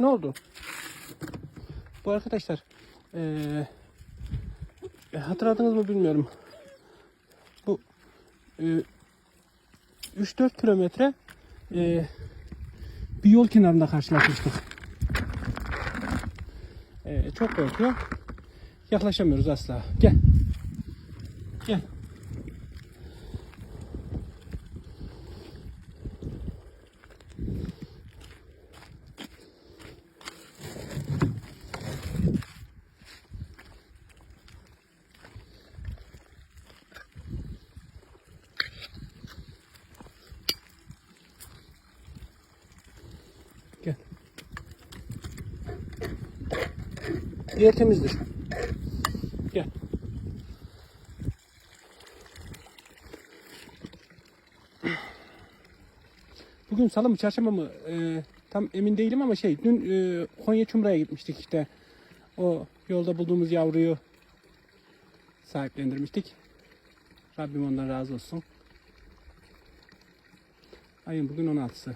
Ne oldu? Bu arkadaşlar eee e, hatırladınız mı bilmiyorum. Bu eee 3-4 kilometre eee, bir yol kenarında karşılaşmıştık. Eee, çok korkuyor. Yaklaşamıyoruz asla. Gel. Gel. Diğer temizdir. Gel. Bugün salı mı çarşamba mı Ee, tam emin değilim ama şey dün e, Konya Çumra'ya gitmiştik işte. O yolda bulduğumuz yavruyu sahiplendirmiştik. Rabbim ondan razı olsun. Ayın bugün 16'sı.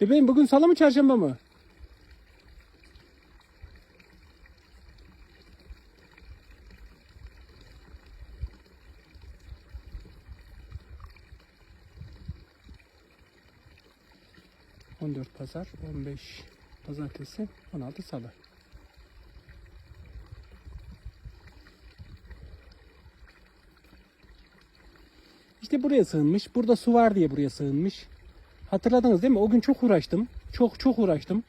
Bebeğim bugün salı mı çarşamba mı? On dört pazar, on beş pazartesi, on altı salı. İşte buraya sığınmış. Burada su var diye buraya sığınmış. Hatırladınız değil mi? O gün çok uğraştım. Çok çok uğraştım.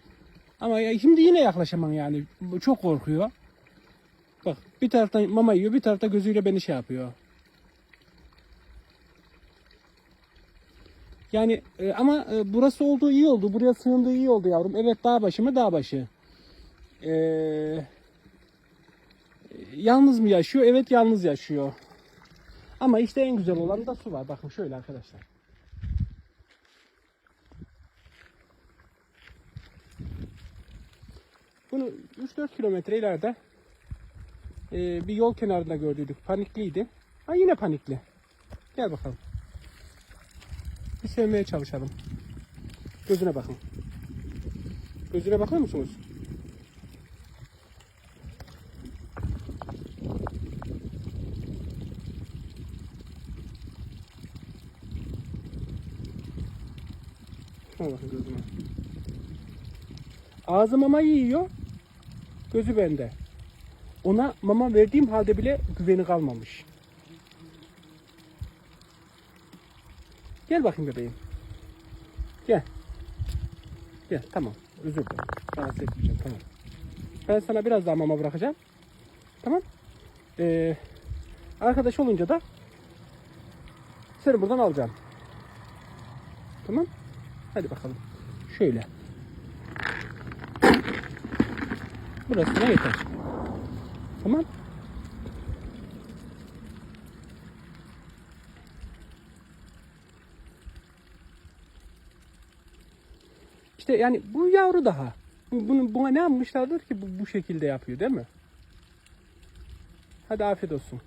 Ama ya şimdi yine yaklaşamam yani. Çok korkuyor. Bak bir taraftan mama yiyor bir tarafta gözüyle beni şey yapıyor. Yani e, ama e, burası olduğu iyi oldu. Buraya sığındığı iyi oldu yavrum. Evet dağ başı mı dağ başı. Ee, yalnız mı yaşıyor? Evet yalnız yaşıyor. Ama işte en güzel olan da su var. Bakın şöyle arkadaşlar. Bunu 3-4 kilometre ileride e, bir yol kenarında gördüydük. Panikliydi. Ha yine panikli. Gel bakalım. Bir sevmeye çalışalım. Gözüne bakın. Gözüne bakıyor musunuz? Şuna bakın. Ağzı mama yiyor. Gözü bende. Ona mama verdiğim halde bile güveni kalmamış. Gel bakayım bebeğim. Gel. Gel tamam. Özür dilerim. Rahatsız etmeyeceğim tamam. Ben sana biraz daha mama bırakacağım. Tamam. Ee, arkadaş olunca da seni buradan alacağım. Tamam. Hadi bakalım. Şöyle. Burasına yeter. Tamam. İşte yani bu yavru daha. Bu- Bunu, buna ne yapmışlardır ki bu, bu şekilde yapıyor değil mi? Hadi afiyet olsun.